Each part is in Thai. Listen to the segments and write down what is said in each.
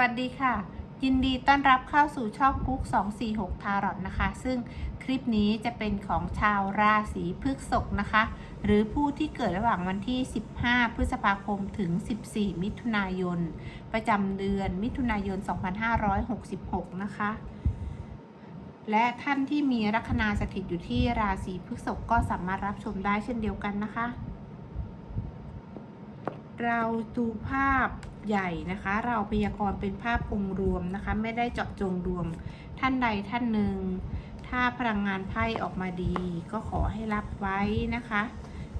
วัสดีค่ะ ยินดีต้อนรับเข้าสู่ช่องกุ๊ก246 ทารอตนะคะ ซึ่งคลิปนี้จะเป็นของชาวราศีพฤษภนะคะ หรือผู้ที่เกิดระหว่างวันที่ 15 พฤษภาคมถึง 14 มิถุนายน ประจำเดือนมิถุนายน 2566 นะคะและท่านที่มีลัคนาสถิตอยู่ที่ราศีพฤษภก็สามารถรับชมได้เช่นเดียวกันนะคะ เราดูภาพใหญ่นะคะ เราพยากรณ์เป็นภาพองค์รวมนะคะ ไม่ได้เจาะจงรวมท่านใดท่านหนึ่ง ถ้าพลังงานไพ่ออกมาดี ก็ขอให้รับไว้นะคะ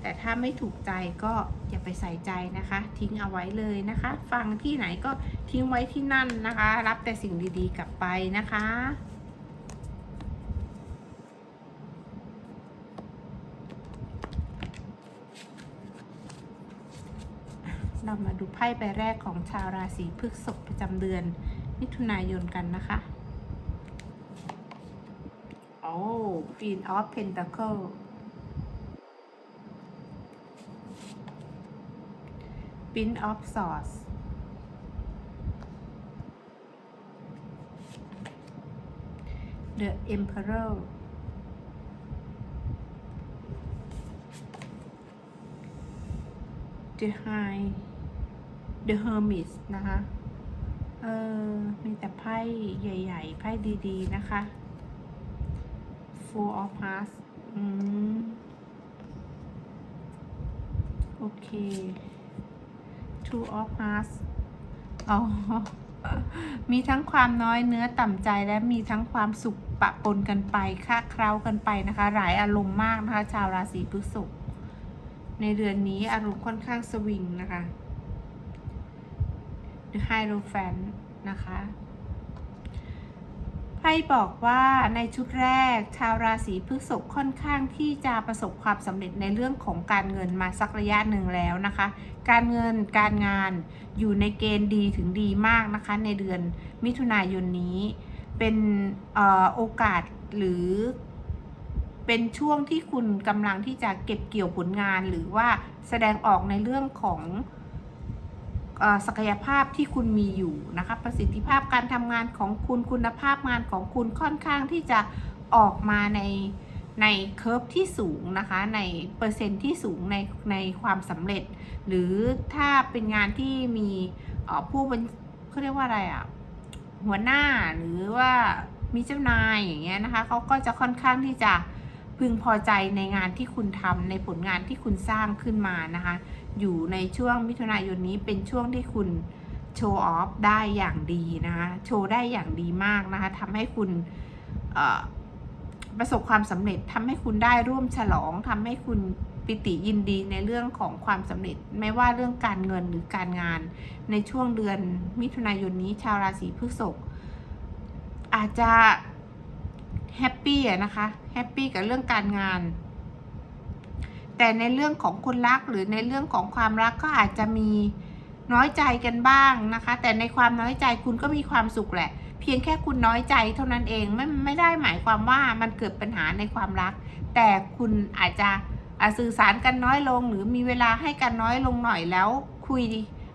แต่ถ้าไม่ถูกใจก็อย่าไปใส่ใจนะคะ ทิ้งเอาไว้เลยนะคะ ฟังที่ไหนก็ทิ้งไว้ที่นั่นนะคะ รับแต่สิ่งดีๆกลับไปนะคะ เรามาดูไพ่ใบแรกของชาวราศีพฤษภประจำเดือน มิถุนายนกันนะคะ โอ้ Queen of Pentacle Queen of Swords The Emperor The High The Hermit นะคะ เออมีแต่ไพ่ใหญ่ ๆ ไพ่ดี ๆ นะคะ Four of Hearts อืม โอเค Two of Hearts อ๋อ มีทั้งความน้อยเนื้อต่ำใจและมีทั้งความสุขปะปนกันไปค่าเคล้ากันไปนะคะ หลายอารมณ์มากนะคะ ชาวราศีพฤษภในเดือนนี้อารมณ์ค่อนข้างสวิงนะคะ The Hierophant นะคะไพ่บอกว่าในชุดแรก ชาวราศีพฤษภค่อนข้างที่จะประสบความสำเร็จในเรื่องของการเงินมาสักระยะหนึ่งแล้วนะคะ การเงินการงานอยู่ในเกณฑ์ดีถึงดีมากนะคะ ในเดือนมิถุนายนนี้เป็นออโอกาสหรือเป็นช่วงที่คุณกำลังที่จะเก็บเกี่ยวผลงานหรือว่าแสดงออกในเรื่องของ ศักยภาพที่คุณมีอยู่นะคะประสิทธิภาพการทำงานของคุณคุณภาพงานของคุณค่อนข้างที่จะออกมาในในเคอร์ฟที่สูงนะคะในเปอร์เซ็นต์ที่สูงในในความสำเร็จ หรือถ้าเป็นงานที่มีผู้เป็นเขาเรียกว่าอะไรอะ่ะหัวหน้าหรือว่ามีเจ้านายอย่างเงี้ยนะคะเขาก็จะค่อนข้างที่จะ พึงพอใจในงานที่คุณทำในผลงานที่คุณสร้างขึ้นมานะคะ อยู่ในช่วงมิถุนายนนี้เป็นช่วงที่คุณโชว์ออฟได้อย่างดีนะคะ โชว์ได้อย่างดีมากนะคะทำให้คุณประสบความสำเร็จทำให้คุณได้ร่วมฉลองทำให้คุณปิติยินดีในเรื่องของความสำเร็จ ไม่ว่าเรื่องการเงินหรือการงาน ในช่วงเดือนมิถุนายนนี้ชาวราศีพฤษภอาจจะ แฮปปี้อะนะคะแฮปปี้กับเรื่องการงาน แต่ในเรื่องของคนรักหรือในเรื่องของความรักก็อาจจะมีน้อยใจกันบ้างนะคะ แต่ในความน้อยใจคุณก็มีความสุขแหละ เพียงแค่คุณน้อยใจเท่านั้นเองไม่ไม่ได้หมายความว่ามันเกิดปัญหาในความรัก แต่คุณอาจจะสื่อสารกันน้อยลง หรือมีเวลาให้กันน้อยลงหน่อยแล้วคุย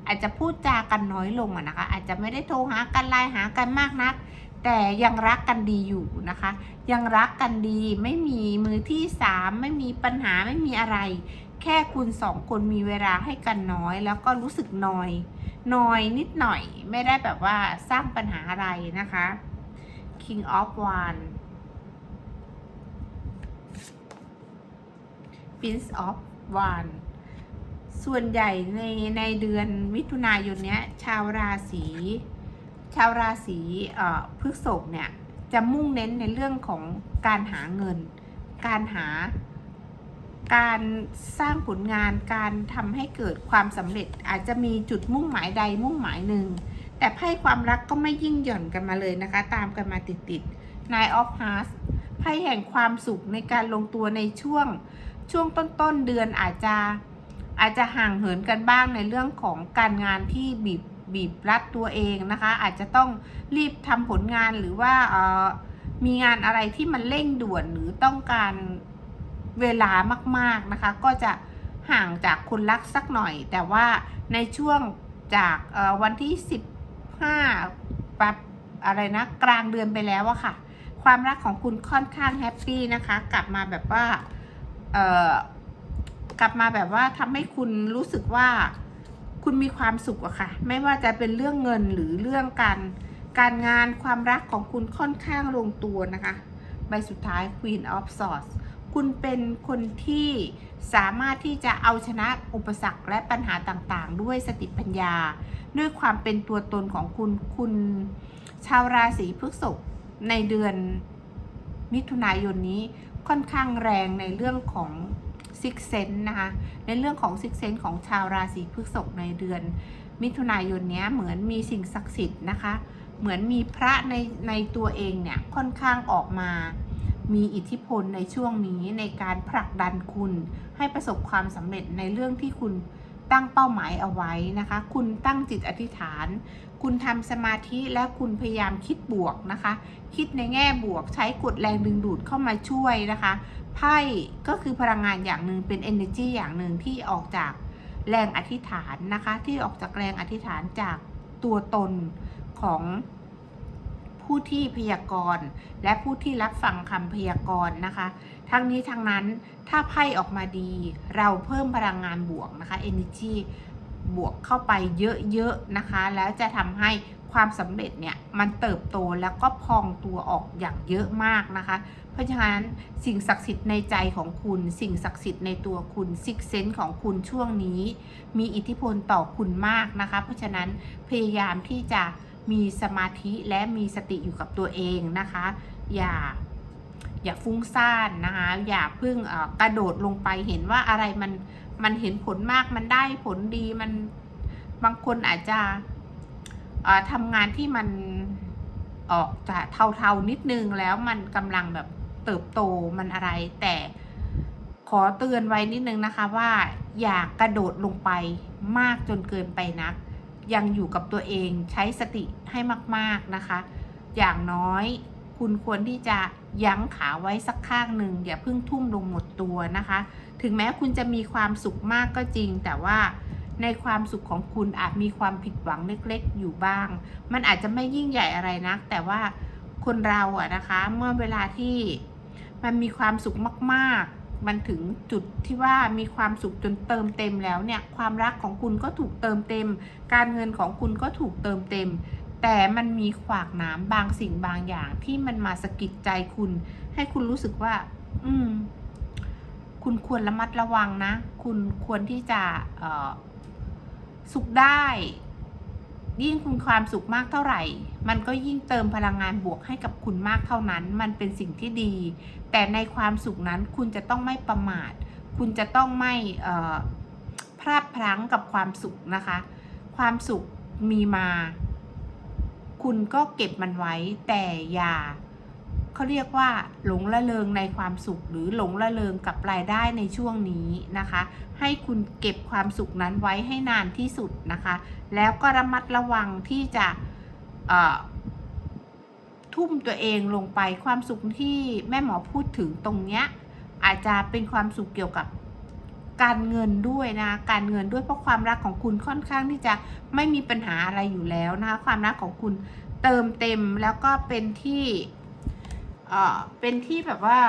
อาจจะพูดจากันน้อยลงอะนะคะ อาจจะไม่ได้โทรหากันไลน์หากันมากนัก แต่ยังรักกันดีอยู่นะคะ ยังรักกันดีไม่มีมือที่สามไม่มีปัญหาไม่มีอะไร แค่คุณสองคนมีเวลาให้กันน้อย แล้วก็รู้สึกนอยนอยนิดหน่อยไม่ได้แบบว่าสร้างปัญหาอะไรนะคะ King of One Prince of One ส่วนใหญ่ในในเดือนมิถุนายนเนี้ย ชาวราศี ชาวราศีพฤษภเนี่ยจะมุ่งเน้นในเรื่องของการหาเงิน การหา การสร้างผลงาน การทำให้เกิดความสำเร็จอาจจะมีจุดมุ่งหมายใดมุ่งหมายหนึ่ง แต่ไพ่ความรักก็ไม่ยิ่งหย่อนกันมาเลยนะคะ ตามกันมาติดๆ Nine of Hearts ไพ่แห่งความสุขในการลงตัวในช่วง ช่วงต้นๆเดือนอาจจะอาจจะห่างเหินกันบ้างในเรื่องของการงานที่บีบ บีบรัดตัวเองนะคะ อาจจะต้องรีบทำผลงานหรือว่าเออมีงานอะไรที่มันเร่งด่วนหรือต้องการเวลามากๆนะคะ ก็จะห่างจากคนรักสักหน่อย แต่ว่าในช่วงจากวันที่ห้าปับอะไรนะกลางเดือนไปแล้วอะค่ะ ความรักของคุณค่อนข้างแฮปปี้นะคะ กลับมาแบบว่าเออกลับมาแบบว่าทำให้คุณรู้สึกว่า คุณมีความสุขอะค่ะ ไม่ว่าจะเป็นเรื่องเงินหรือเรื่องการการงานความรักของคุณค่อนข้างลงตัวนะคะ ใบสุดท้าย Queen of Swords คุณเป็นคนที่สามารถที่จะเอาชนะอุปสรรคและปัญหาต่างๆ ด้วยสติปัญญา ด้วยความเป็นตัวตนของคุณคุณชาวราศีพฤษภในเดือนมิถุนายนนี้ค่อนข้างแรงในเรื่องของ ซิกเซนนะคะในเรื่องของซิกเซนของชาวราศีพฤษภในเดือน มิถุนายนนี้เหมือนมีสิ่งศักดิ์สิทธิ์นะคะ เหมือนมีพระในในตัวเองเนี่ยค่อนข้างออกมา มีอิทธิพลในช่วงนี้ในการผลักดันคุณ ให้ประสบความสำเร็จในเรื่องที่คุณตั้งเป้าหมายเอาไว้นะคะ คุณตั้งจิตอธิษฐาน คุณทำสมาธิและคุณพยายามคิดบวกนะคะ คิดในแง่บวกใช้กฎแรงดึงดูดเข้ามาช่วยนะคะ ไพ่ก็คือพลังงานอย่างหนึ่งเป็น energy อย่างหนึ่งที่ออกจากแรงอธิษฐานนะคะ ที่ออกจากแรงอธิษฐานจากตัวตนของผู้ที่พยากรณ์และผู้ที่รับฟังคำพยากรณ์นะคะ ทั้งนี้ทั้งนั้นถ้าไพ่ออกมาดี เราเพิ่มพลังงานบวกนะคะ energy บวกเข้าไปเยอะๆนะคะ แล้วจะทำให้ ความสำเร็จเนี่ยมันเติบโตแล้วก็พองตัวออกอย่างเยอะมากนะคะ เพราะฉะนั้นสิ่งศักดิ์สิทธิ์ในใจของคุณ สิ่งศักดิ์สิทธิ์ในตัวคุณซิกเซนของคุณช่วงนี้ มีอิทธิพลต่อคุณมากนะคะ เพราะฉะนั้นพยายามที่จะมีสมาธิและมีสติอยู่กับตัวเองนะคะ อย่าอย่าฟุ้งซ่านนะคะอย่าเพิ่งกระโดดลงไปเห็นว่าอะไรมันมันเห็นผลมากมันได้ผลดีมันบางคนอาจจะ ทำงานที่มันออกจะเทาๆนิดนึงแล้วมันกำลังแบบเติบโตมันอะไร แต่ขอเตือนไว้นิดนึงนะคะว่าอย่ากระโดดลงไปมากจนเกินไปนัก ยังอยู่กับตัวเองใช้สติให้มาก ๆนะคะ อย่างน้อยคุณควรที่จะยั้งขาไว้สักข้างหนึ่งอย่าเพิ่งทุ่มลงหมดตัวนะคะ ถึงแม้คุณจะมีความสุขมากก็จริง แต่ว่า ในความสุขของคุณอาจมีความผิดหวังเล็กๆ อยู่บ้าง มันอาจจะไม่ยิ่งใหญ่อะไรนะแต่ว่าคนเราอะนะคะ เมื่อเวลาที่มันมีความสุขมากๆ มันถึงจุดที่ว่ามีความสุขจนเติมเต็มแล้วเนี่ย ความรักของคุณก็ถูกเติมเต็ม การเงินของคุณก็ถูกเติมเต็ม แต่มันมีขวากหนามบางสิ่งบางอย่างที่มันมาสะกิดใจคุณ ให้คุณรู้สึกว่า อืม คุณควรระมัดระวังนะ คุณควรที่จะ เอ่อ สุขได้ ยิ่งคุณความสุขมากเท่าไหร่ มันก็ยิ่งเติมพลังงานบวกให้กับคุณมากเท่านั้น มันเป็นสิ่งที่ดี แต่ในความสุขนั้นคุณจะต้องไม่ประมาท คุณจะต้องไม่พลาดพลั้งกับความสุขนะคะ ความสุขมีมา คุณก็เก็บมันไว้แต่อย่า เขาเรียกว่าหลงละเลงในความสุข หรือหลงละเลงกับรายได้ในช่วงนี้นะคะ ให้คุณเก็บความสุขนั้นไว้ให้นานที่สุดนะคะ แล้วก็ระมัดระวังที่จะทุ่มตัวเองลงไปความสุขที่แม่หมอพูดถึงตรงเนี้ยอาจจะเป็นความสุขเกี่ยวกับการเงินด้วยนะการเงินด้วยเพราะความรักของคุณค่อนข้างที่จะไม่มีปัญหาอะไรอยู่แล้วนะคะความรักของคุณเติมเต็มแล้วก็เป็นที่ เอ่อเป็นที่แบบว่า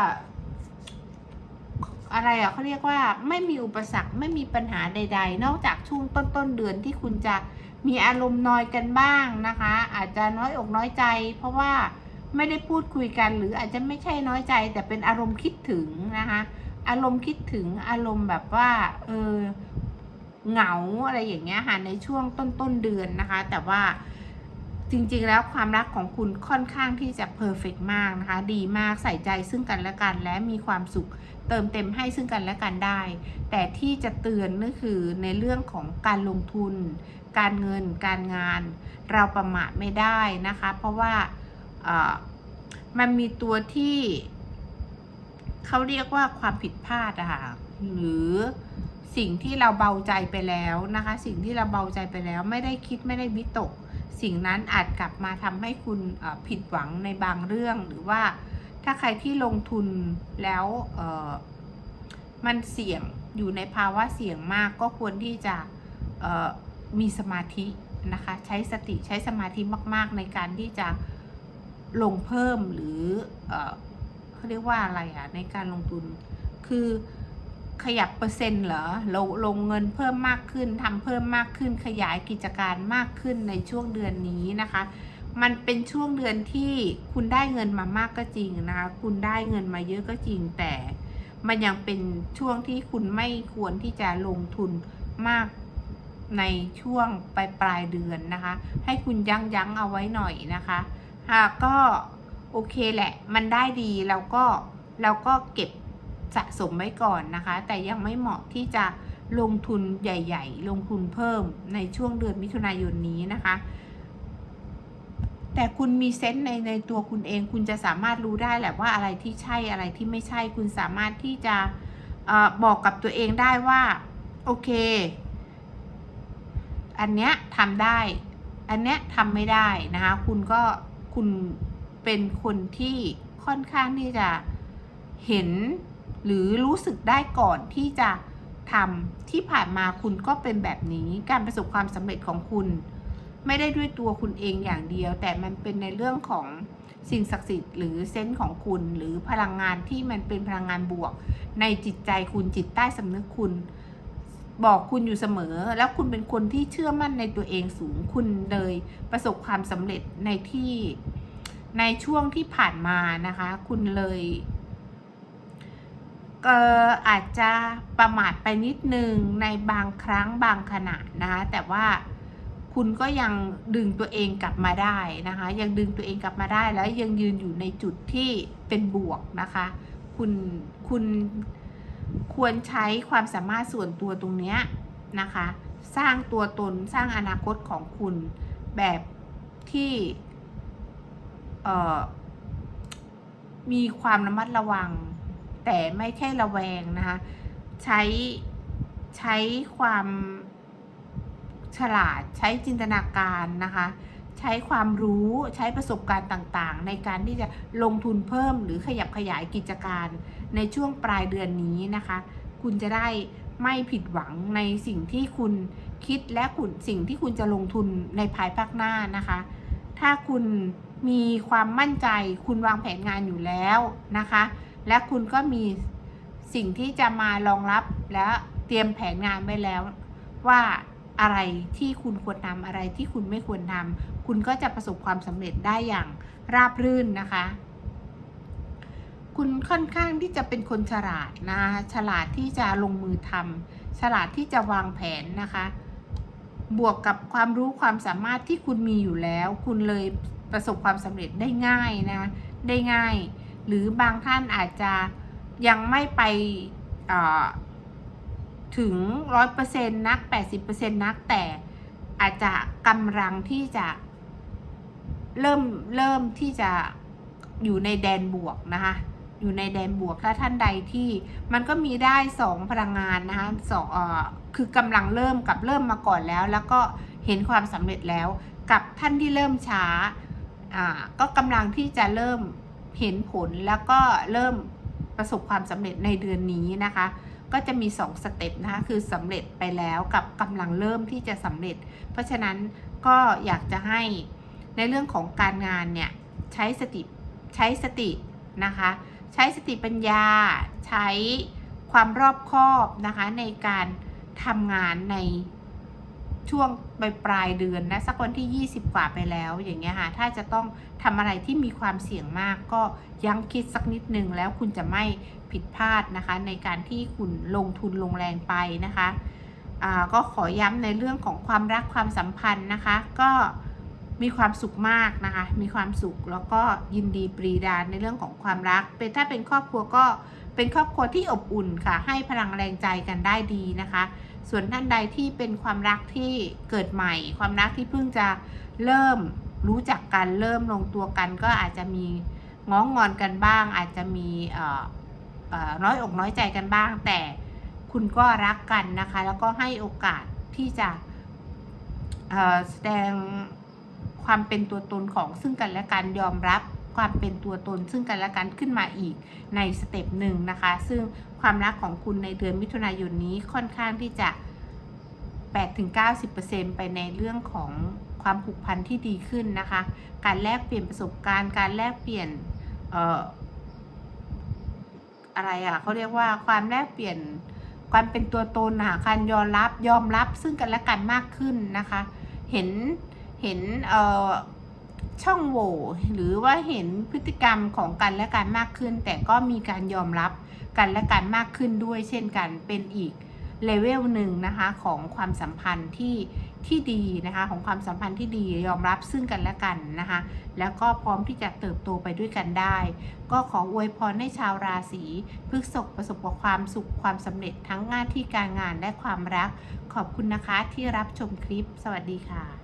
อะไรอะเขาเรียกว่าไม่มีอุปสรรคไม่มีปัญหาใด ๆ นอกจากช่วงต้นๆเดือนที่คุณจะมีอารมณ์น้อยกันบ้างนะคะ อาจจะน้อยอกน้อยใจ เพราะว่าไม่ได้พูดคุยกัน หรืออาจจะไม่ใช่น้อยใจ แต่เป็นอารมณ์คิดถึงนะคะ อารมณ์คิดถึงอารมณ์แบบว่าเออเหงาอะไรอย่างเงี้ยค่ะในช่วงต้นต้นๆเดือนนะคะ แต่ว่า จริงๆ แล้วความรักของคุณค่อนข้างที่จะเพอร์เฟกมากนะคะ ดีมากใส่ใจซึ่งกันและกัน และมีความสุขเติมเต็มให้ซึ่งกันและกันได้ แต่ที่จะเตือนก็คือในเรื่องของการลงทุน การเงิน การงาน เราประมาทไม่ได้นะคะ เพราะว่ามันมีตัวที่เขาเรียกว่าความผิดพลาดอะค่ะหรือสิ่งที่เราเบาใจไปแล้วนะคะ สิ่งที่เราเบาใจไปแล้ว ไม่ได้คิดไม่ได้วิตก สิ่งนั้นอาจกลับมาทำให้คุณผิดหวังในบางเรื่อง หรือว่าถ้าใครที่ลงทุนแล้วมันเสี่ยงอยู่ในภาวะเสี่ยงมากก็ควรที่จะมีสมาธินะคะใช้สติใช้สมาธิมาก ๆ ในการที่จะลงเพิ่มหรือเออเขาเรียกว่าอะไรอะในการลงทุนคือ ขยับเปอร์เซ็นต์เหรอเราลงเงินเพิ่มมากขึ้นทำเพิ่มมากขึ้นขยายกิจการมากขึ้นในช่วงเดือนนี้นะคะ มันเป็นช่วงเดือนที่คุณได้เงินมามากก็จริงนะคะ คุณได้เงินมาเยอะก็จริงแต่มันยังเป็นช่วงที่คุณไม่ควรที่จะลงทุนมากในช่วงปลายปลายเดือนนะคะ ให้คุณยั้งยั้งเอาไว้หน่อยนะคะหากก็โอเคแหละ มันได้ดีเราก็เราก็เก็บ สะสมไว้ก่อนนะคะ แต่ยังไม่เหมาะที่จะลงทุนใหญ่ ๆ ลงทุนเพิ่มในช่วงเดือนมิถุนายนนี้นะคะ แต่คุณมีเซนส์ในในตัวคุณเอง คุณจะสามารถรู้ได้แหละว่าอะไรที่ใช่อะไรที่ไม่ใช่ คุณสามารถที่จะออบอกกับตัวเองได้ว่า โอเค อันเนี้ยทำได้ อันเนี้ยทำไม่ได้นะคะ คุณก็คุณเป็นคนที่ค่อนข้างที่จะเห็น หรือรู้สึกได้ก่อนที่จะทำที่ผ่านมาคุณก็เป็นแบบนี้การประสบความสำเร็จของคุณ ไม่ได้ด้วยตัวคุณเองอย่างเดียว แต่มันเป็นในเรื่องของสิ่งศักดิ์สิทธิ์หรือเซนส์ของคุณ หรือพลังงานที่มันเป็นพลังงานบวก ในจิตใจคุณจิตใต้สำนึกคุณ บอกคุณอยู่เสมอ แล้วคุณเป็นคนที่เชื่อมั่นในตัวเองสูงคุณเลยประสบความสำเร็จในที่ในช่วงที่ผ่านมานะคะ คุณเลย ก็อาจจะประมาทไปนิดนึงในบางครั้งบางขณะนะคะแต่ว่าคุณก็ยังดึงตัวเองกลับมาได้นะคะ ยังดึงตัวเองกลับมาได้แล้วยังยืนอยู่ในจุดที่เป็นบวกนะคะ คุณคุณควรใช้ความสามารถส่วนตัวตรงเนี้ยนะคะ สร้างตัวตนสร้างอนาคตของคุณแบบที่มีความระมัดระวัง แต่ไม่แค่ระแวงนะคะใช้ใช้ความฉลาดใช้จินตนาการนะคะ ใช้ความรู้ใช้ประสบการณ์ต่างๆ ในการที่จะลงทุนเพิ่มหรือขยับขยายกิจการในช่วงปลายเดือนนี้นะคะ คุณจะได้ไม่ผิดหวังในสิ่งที่คุณคิดและคุณสิ่งที่คุณจะลงทุนในภายภาคหน้านะคะ ถ้าคุณมีความมั่นใจ คุณวางแผนงานอยู่แล้วนะคะ และคุณก็มีสิ่งที่จะมารองรับและเตรียมแผนงานไว้แล้ว ว่าอะไรที่คุณควรทำอะไรที่คุณไม่ควรทำคุณก็จะประสบความสำเร็จได้อย่างราบรื่นนะคะ คุณค่อนข้างที่จะเป็นคนฉลาดนะฉลาดที่จะลงมือทำฉลาดที่จะวางแผนนะคะ บวกกับความรู้ความสามารถที่คุณมีอยู่แล้ว คุณเลยประสบความสำเร็จได้ง่ายนะ ได้ง่าย หรือบางท่านอาจจะยังไม่ไปถึงร้อยเปอร์เซ็นต์นักแปดสิบเปอร์เซ็นต์นักแต่อาจจะกำลังที่จะเริ่มเริ่มที่จะอยู่ในแดนบวกนะคะอยู่ในแดนบวกถ้าท่านใดที่มันก็มีได้สองพลังงานนะคะสองเอ่อคือกำลังเริ่มกับเริ่มมาก่อนแล้ว แล้วก็เห็นความสำเร็จแล้ว กับท่านที่เริ่มช้าอ่าก็กำลังที่จะเริ่ม เห็นผลแล้วก็เริ่มประสบความสำเร็จในเดือนนี้นะคะ ก็จะมี 2 สเต็ปนะคะคือสำเร็จไปแล้วกับกำลังเริ่มที่จะสำเร็จ เพราะฉะนั้นก็อยากจะให้ในเรื่องของการงานเนี่ยใช้สติใช้สตินะคะใช้สติปัญญาใช้ความรอบคอบนะคะในการทำงานใน ช่วงปลายปลายเดือนนะสักวันที่ 20 กว่าไปแล้วอย่างเงี้ยค่ะ ถ้าจะต้องทำอะไรที่มีความเสี่ยงมากก็ยังคิดสักนิดนึงแล้วคุณจะไม่ผิดพลาดนะคะ ในการที่คุณลงทุนลงแรงไปนะคะก็ขอย้ำในเรื่องของความรักความสัมพันธ์นะคะ ก็มีความสุขมากนะคะ มีความสุขแล้วก็ยินดีปรีดาในเรื่องของความรัก เป็นถ้าเป็นครอบครัวก็เป็นครอบครัวที่อบอุ่นค่ะ ให้พลังแรงใจกันได้ดีนะคะ ส่วนท่านใดที่เป็นความรักที่เกิดใหม่ ความรักที่เพิ่งจะเริ่มรู้จักกันเริ่มลงตัวกัน ก็อาจจะมีง้องงอนกันบ้าง อาจจะมีน้อยอกน้อยใจกันบ้าง แต่คุณก็รักกันนะคะ แล้วก็ให้โอกาสที่จะแสดงความเป็นตัวตนของซึ่งกันและกันยอมรับ ความเป็นตัวตนซึ่งกันและกันขึ้นมาอีกในสเต็ปหนึ่งนะคะ ซึ่งความรักของคุณในเดือนมิถุนายนนี้ค่อนข้างที่จะ 8-90%ไปในเรื่องของความผูกพันที่ดีขึ้นนะคะ การแลกเปลี่ยนประสบการณ์ การแลกเปลี่ยนเอ่ออะไรอะเขาเรียกว่าความแลกเปลี่ยนความเป็นตัวตนค่ะการยอมรับยอมรับซึ่งกันและกันมากขึ้นนะคะ เห็นเห็นเอ่อ ช่องโหว่หรือว่าเห็นพฤติกรรมของกันและกันมากขึ้น แต่ก็มีการยอมรับกันและกันมากขึ้นด้วย เช่นกันเป็นอีกเลเวลหนึ่งนะคะของความสัมพันธ์ที่ที่ดีนะคะของความสัมพันธ์ที่ดียอมรับซึ่งกันและกันนะคะแล้วก็พร้อมที่จะเติบโตไปด้วยกันได้ ก็ขออวยพรให้ชาวราศีพฤษภประสบกับความสุขความสำเร็จทั้งหน้าที่การงานและความรัก ขอบคุณนะคะที่รับชมคลิป สวัสดีค่ะ